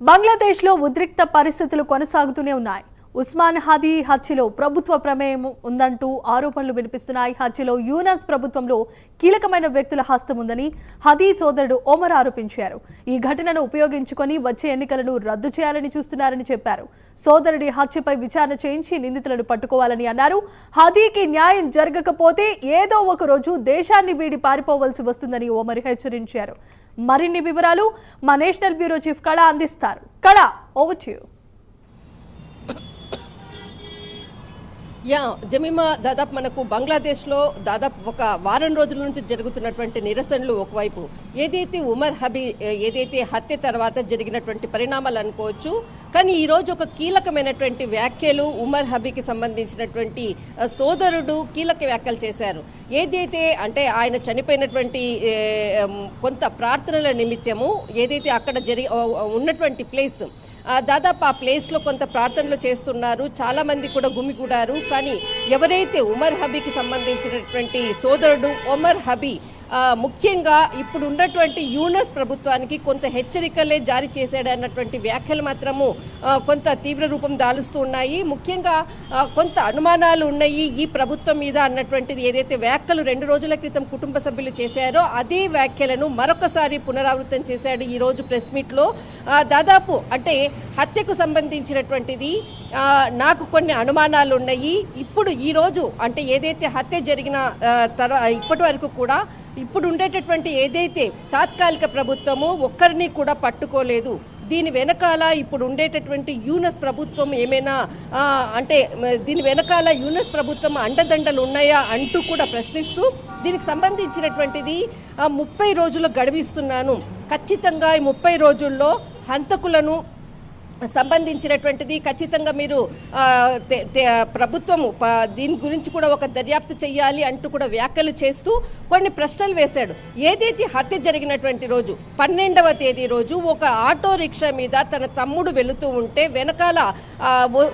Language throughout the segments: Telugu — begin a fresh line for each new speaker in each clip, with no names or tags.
బంగ్లాదేశ్లో ఉద్రిక్త పరిస్థితులు కొనసాగుతూనే ఉన్నాయి. ఉస్మాన్ హదీ హత్యలో ప్రభుత్వ ప్రమేయం ఉందంటూ ఆరోపణలు వినిపిస్తున్నాయి. హత్యలో యూనస్ ప్రభుత్వంలో కీలకమైన వ్యక్తుల హస్తం ఉందని హదీ సోదరుడు ఓమర్ ఆరోపించారు. ఈ ఘటనను ఉపయోగించుకొని వచ్చే ఎన్నికలను రద్దు చేయాలని చూస్తున్నారని చెప్పారు. సోదరుడి హత్యపై విచారణ చేయించి నిందితులను పట్టుకోవాలని అన్నారు. హదీకి న్యాయం జరగకపోతే ఏదో ఒక రోజు దేశాన్ని వీడి పారిపోవలసి వస్తుందని ఓమర్ హెచ్చరించారు. మరిన్ని వివరాలు మా నేషనల్ బ్యూరో చీఫ్ కళ అందిస్తారు. కళ ఓవర్ టు యు
యా జమీమా దాదాపు మనకు బంగ్లాదేశ్లో దాదాపు ఒక వారం రోజుల నుంచి జరుగుతున్నటువంటి నిరసనలు ఒకవైపు. ఏదైతే ఉమర్ హబీ ఏదైతే హత్య తర్వాత జరిగినటువంటి పరిణామాలు అనుకోవచ్చు కానీ ఈరోజు ఒక కీలకమైనటువంటి వ్యాఖ్యలు ఉమర్ హబీకి సంబంధించినటువంటి సోదరుడు కీలక వ్యాఖ్యలు చేశారు. ఏదైతే అంటే ఆయన చనిపోయినటువంటి కొంత ప్రార్థనల నిమిత్తము ఏదైతే అక్కడ జరి ఉన్నటువంటి ప్లేస్ దాదాపు ఆ ప్లేస్లో కొంత ప్రార్థనలు చేస్తున్నారు. చాలామంది కూడా గుమిగూడారు. కానీ ఎవరైతే ఉమర్ హబీకి సంబంధించినటువంటి సోదరుడు ఉమర్ హబీ ముఖ్యంగా ఇప్పుడు ఉన్నటువంటి యూనస్ ప్రభుత్వానికి కొంత హెచ్చరికలే జారీ చేశాడు అన్నటువంటి వ్యాఖ్యలు మాత్రము కొంత తీవ్ర రూపం దాలుస్తూ ఉన్నాయి. ముఖ్యంగా కొంత అనుమానాలు ఉన్నాయి ఈ ప్రభుత్వం మీద అన్నటువంటిది ఏదైతే వ్యాఖ్యలు రెండు రోజుల క్రితం కుటుంబ సభ్యులు చేశారో అదే వ్యాఖ్యలను మరొకసారి పునరావృతం చేశాడు ఈరోజు ప్రెస్ మీట్లో. దాదాపు అంటే హత్యకు సంబంధించినటువంటిది నాకు కొన్ని అనుమానాలు ఉన్నాయి. ఇప్పుడు ఈరోజు అంటే ఏదైతే హత్య జరిగిన తర్వాత ఇప్పటి వరకు కూడా ఇప్పుడు ఉండేటటువంటి ఏదైతే తాత్కాలిక ప్రభుత్వము ఒక్కరిని కూడా పట్టుకోలేదు. దీని వెనకాల ఇప్పుడు ఉండేటటువంటి యూనస్ ప్రభుత్వం ఏమైనా అంటే దీని వెనకాల యూనస్ ప్రభుత్వం అండదండలు ఉన్నాయా అంటూ కూడా ప్రశ్నిస్తూ దీనికి సంబంధించినటువంటిది ముప్పై రోజులు గడవిస్తున్నాను. ఖచ్చితంగా ఈ ముప్పై రోజుల్లో హంతకులను సంబంధించినటువంటిది ఖచ్చితంగా మీరు ప్రభుత్వము ప- దీని గురించి కూడా ఒక దర్యాప్తు చేయాలి అంటూ కూడా వ్యాఖ్యలు చేస్తూ కొన్ని ప్రశ్నలు వేశాడు. ఏదైతే హత్య జరిగినటువంటి రోజు పన్నెండవ తేదీ రోజు ఒక ఆటో రిక్షా మీద తన తమ్ముడు వెళుతూ ఉంటే వెనకాల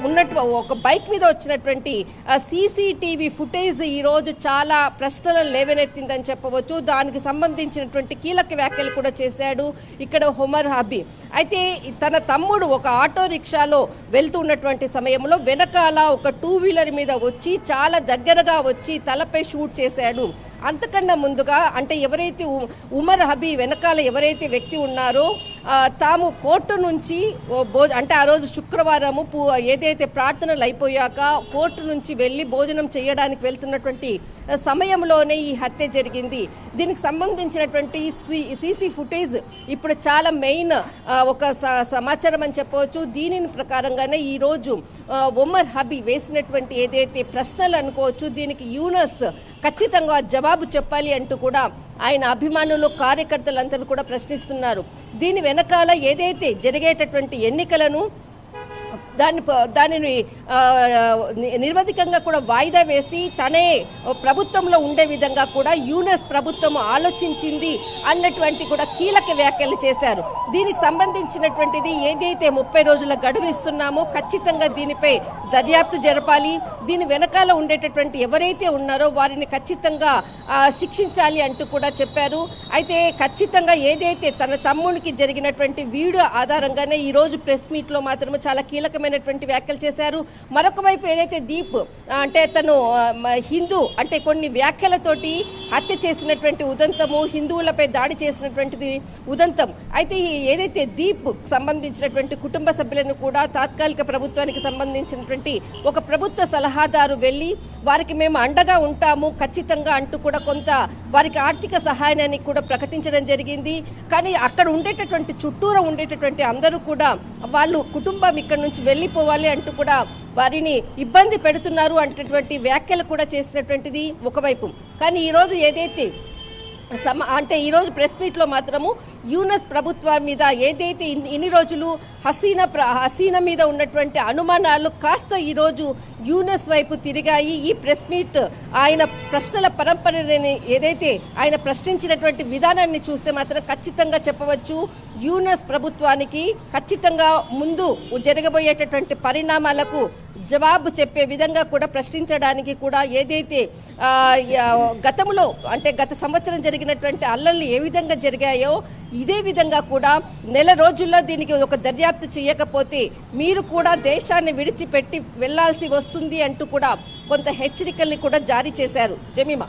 ఉన్నట్టు ఒక బైక్ మీద వచ్చినటువంటి సీసీటీవీ ఫుటేజ్ ఈరోజు చాలా ప్రశ్నలను లేవనెత్తిందని చెప్పవచ్చు. దానికి సంబంధించినటువంటి కీలక వ్యాఖ్యలు కూడా చేశాడు ఇక్కడ హుమర్ హబీ. అయితే తన తమ్ముడు ఒక ఆటో రిక్షాలో వెళ్తున్నటువంటి సమయంలో వెనకాల ఒక టూ వీలర్ మీద వచ్చి చాలా దగ్గరగా వచ్చి తలపై షూట్ చేశాడు. అంతకన్నా ముందుగా అంటే ఎవరైతే ఉ- ఉమర్ హబీ వెనకాల ఎవరైతే వ్యక్తి ఉన్నారో తాము కోర్టు నుంచి భోజ అంటే ఆ రోజు శుక్రవారము పూ ఏదైతే ప్రార్థనలు అయిపోయాక కోర్టు నుంచి వెళ్ళి భోజనం చేయడానికి వెళ్తున్నటువంటి సమయంలోనే ఈ హత్య జరిగింది. దీనికి సంబంధించినటువంటి సీసీ ఫుటేజ్ ఇప్పుడు చాలా మెయిన్ ఒక స- సమాచారం అని చెప్పవచ్చు. దీనిని ప్రకారంగానే ఈరోజు ఒమర్ హబీ వేసినటువంటి ఏదైతే ప్రశ్నలు అనుకోవచ్చు దీనికి యూనస్ ఖచ్చితంగా జవాబు చెప్పాలి అంటూ కూడా ఆయన అభిమానులు కార్యకర్తలందరూ కూడా ప్రశ్నిస్తున్నారు. దీని వెనకాల ఏదైతే జరిగేటటువంటి ఎన్నికలను దాన్ని దానిని నిర్వధికంగా కూడా వాయిదా వేసి తనే ప్రభుత్వంలో ఉండే విధంగా కూడా యూనెస్ ప్రభుత్వం ఆలోచించింది అన్నటువంటి కూడా కీలక వ్యాఖ్యలు చేశారు. దీనికి సంబంధించినటువంటిది ఏదైతే ముప్పై రోజుల గడువు ఇస్తున్నామో ఖచ్చితంగా దీనిపై దర్యాప్తు జరపాలి. దీని వెనకాల ఉండేటటువంటి ఎవరైతే ఉన్నారో వారిని ఖచ్చితంగా శిక్షించాలి అంటూ కూడా చెప్పారు. అయితే ఖచ్చితంగా ఏదైతే తన తమ్మునికి జరిగినటువంటి వీడియో ఆధారంగానే ఈ రోజు ప్రెస్ మీట్లో మాత్రమే మాత్రం చాలా కీలకమైనటువంటి వ్యాఖ్యలు చేశారు. మరొక వైపు ఏదైతే దీప్ అంటే తను హిందూ అంటే కొన్ని వ్యాఖ్యలతోటి హత్య చేసినటువంటి ఉదంతము హిందువులపై దాడి చేసినటువంటిది ఉదంతం. అయితే ఏదైతే దీప్ సంబంధించినటువంటి కుటుంబ సభ్యులను కూడా తాత్కాలిక ప్రభుత్వానికి సంబంధించినటువంటి ఒక ప్రభుత్వ సలహాదారు వెళ్ళి వారికి మేము అండగా ఉంటాము ఖచ్చితంగా అంటూ కూడా కొంత వారికి ఆర్థిక సహాయాన్ని కూడా ప్రకటించడం జరిగింది. కానీ అక్కడ ఉండేటటువంటి చుట్టూరా ఉండేటటువంటి అందరూ కూడా వాళ్ళు కుటుంబం ఇక్కడ నుంచి వెళ్ళిపోవాలి అంటూ కూడా వారిని ఇబ్బంది పెడుతున్నారు అంటటువంటి వ్యాఖ్యలు కూడా చేసినటువంటిది ఒకవైపు. కానీ ఈరోజు ఏదైతే సమ అంటే ఈరోజు ప్రెస్ మీట్లో మాత్రము యూనస్ ప్రభుత్వం మీద ఏదైతే ఇన్ని రోజులు హసీనా ప్ర హసీనా మీద ఉన్నటువంటి అనుమానాలు కాస్త ఈరోజు యూనస్ వైపు తిరిగాయి. ఈ ప్రెస్ మీట్ ఆయన ప్రశ్నల పరంపరని ఏదైతే ఆయన ప్రశ్నించినటువంటి విధానాన్ని చూస్తే మాత్రం ఖచ్చితంగా చెప్పవచ్చు. యూనస్ ప్రభుత్వానికి ఖచ్చితంగా ముందు జరగబోయేటటువంటి పరిణామాలకు జవాబు చెప్పే విధంగా కూడా ప్రశ్నించడానికి కూడా ఏదైతే గతంలో అంటే గత సంవత్సరం జరిగినటువంటి అల్లర్లు ఏ విధంగా జరిగాయో ఇదే విధంగా కూడా నెల రోజుల్లో దీనికి ఒక దర్యాప్తు చేయకపోతే మీరు కూడా దేశాన్ని విడిచిపెట్టి వెళ్ళాల్సి వస్తుంది అంటూ కూడా కొంత హెచ్చరికల్ని కూడా జారీ చేశారు. జమీమా.